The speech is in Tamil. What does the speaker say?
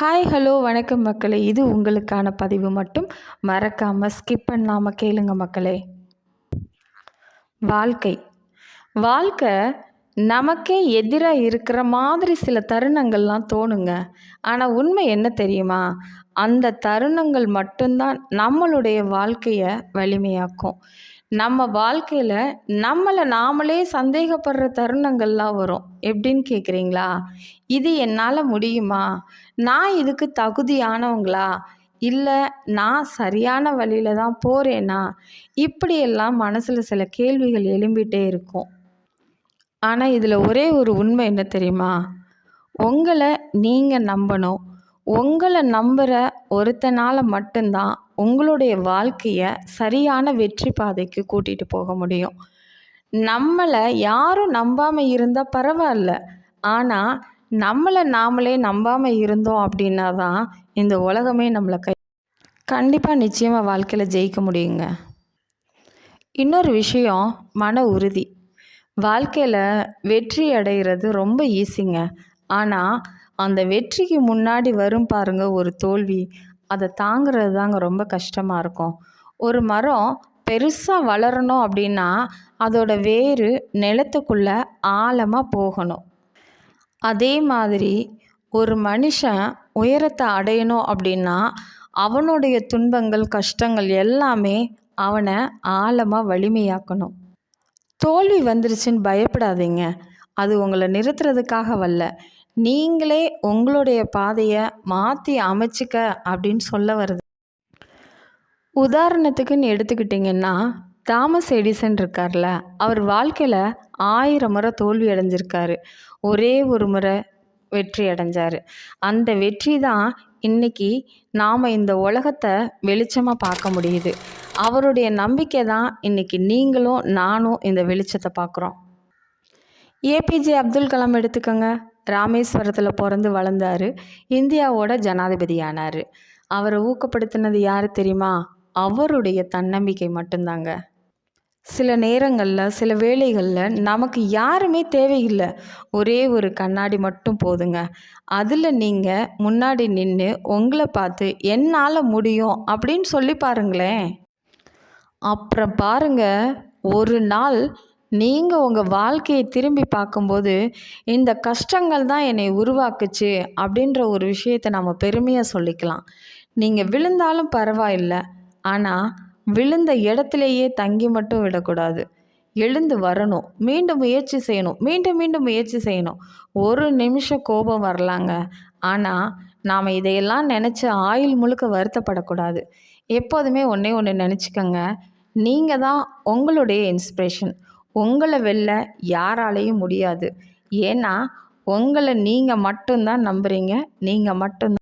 ஹாய் ஹலோ வணக்கம் மக்களே. இது உங்களுக்கான பதிவு மட்டும். மறக்காமல் ஸ்கிப் பண்ணாமல் கேளுங்க மக்களே. வாழ்க்கை. வாழ்க்கை நமக்கே எதிராக இருக்கிற மாதிரி சில தருணங்கள்லாம் தோணுங்க. ஆனால் உண்மை என்ன தெரியுமா? அந்த தருணங்கள் மட்டும்தான் நம்மளுடைய வாழ்க்கையை வலிமையாக்கும். நம்ம வாழ்க்கையில் நம்மளை நாமளே சந்தேகப்படுற தருணங்கள்லாம் வரும். எப்படின்னு கேட்குறீங்களா இது என்னால் முடியுமா? நான் இதுக்கு தகுதியானவங்களா? இல்லை நான் சரியான வழியில் தான் போகிறேனா இப்படியெல்லாம் மனசில் சில கேள்விகள் எழும்பிகிட்டே இருக்கும். ஆனால் இதில் ஒரே ஒரு உண்மை என்ன தெரியுமா? உங்களை நீங்கள் நம்பணும். உங்களை நம்புகிற ஒருத்தனால் மட்டும்தான் உங்களுடைய வாழ்க்கையை சரியான வெற்றி பாதைக்கு கூட்டிகிட்டு போக முடியும். நம்மளை யாரும் நம்பாமல் இருந்தால் பரவாயில்ல. ஆனால் நம்மளை நாமளே நம்பாமல் இருந்தோம் அப்படின்னா தான் இந்த உலகமே நம்மளை கை கண்டிப்பாக நிச்சயமாக வாழ்க்கையில் ஜெயிக்க முடியுங்க. இன்னொரு விஷயம் மன உறுதி. வாழ்க்கையில் வெற்றி அடைகிறது ரொம்ப ஈஸிங்க ஆனால் அந்த வெற்றிக்கு முன்னாடி வரும் பாருங்க ஒரு தோல்வி. அதை தாங்கிறது தாங்க ரொம்ப கஷ்டமாக இருக்கும். ஒரு மரம் பெருசாக வளரணும் அப்படின்னா அதோட வேறு நிலத்துக்குள்ளே ஆழமாக போகணும். அதே மாதிரி ஒரு மனுஷன் உயரத்தை அடையணும் அப்படின்னா அவனுடைய துன்பங்கள் கஷ்டங்கள் எல்லாமே அவனை ஆழமாக வலிமையாக்கணும். தோல்வி வந்துருச்சுன்னு பயப்படாதீங்க. அது உங்களை நிறுத்துறதுக்காக வரல நீங்களே உங்களுடைய பாதையை மாற்றி அமைச்சிக்க அப்படின்னு சொல்ல வருது. உதாரணத்துக்குன்னு எடுத்துக்கிட்டிங்கன்னா தாமஸ் எடிசன் இருக்கார்ல அவர் வாழ்க்கையில் ஆயிரம் முறை தோல்வி அடைஞ்சிருக்காரு. ஒரே ஒரு முறை வெற்றி அடைஞ்சார். அந்த வெற்றி தான் இன்றைக்கி நாம் இந்த உலகத்தை வெளிச்சமாக பார்க்க முடியுது. அவருடைய நம்பிக்கை தான் இன்றைக்கி நீங்களும் நானும் இந்த வெளிச்சத்தை பார்க்குறோம். ஏபிஜே அப்துல் கலாம் எடுத்துக்கோங்க. ராமேஸ்வரத்தில் பிறந்து வளர்ந்தார். இந்தியாவோட ஜனாதிபதி ஆனார் அவரை ஊக்கப்படுத்தினது யார் தெரியுமா? அவருடைய தன்னம்பிக்கை மட்டும்தாங்க. சில நேரங்களில் சில வேலைகளில் நமக்கு யாருமே தேவையில்லை. ஒரே ஒரு கண்ணாடி மட்டும் போதுங்க. அதில் நீங்கள் முன்னாடி நின்று உங்களை பார்த்து என்னால் முடியும் அப்படின்னு சொல்லி பாருங்களேன். அப்புறம் பாருங்கள் ஒரு நாள் நீங்கள் உங்கள் வாழ்க்கையை திரும்பி பார்க்கும்போது இந்த கஷ்டங்கள் தான் என்னை உருவாக்குச்சு அப்படின்ற ஒரு விஷயத்தை நம்ம பெருமையாக சொல்லிக்கலாம். நீங்கள் விழுந்தாலும் பரவாயில்லை. ஆனால் விழுந்த இடத்துலையே தங்கி மட்டும் விடக்கூடாது. எழுந்து வரணும். மீண்டும் முயற்சி செய்யணும். மீண்டும் மீண்டும் முயற்சி செய்யணும். ஒரு நிமிஷம் கோபம் வரலாங்க. ஆனால் நாம் இதையெல்லாம் நினச்சி ஆயுள் முழுக்க வருத்தப்படக்கூடாது. எப்போதுமே ஒன்றே ஒன்று நினச்சிக்கோங்க. நீங்கள் தான் உங்களுடைய இன்ஸ்பிரேஷன் உங்களை வெளில யாராலையும் முடியாது. ஏன்னா உங்களை நீங்கள் மட்டும்தான் நம்புகிறீங்க நீங்கள் மட்டும்தான்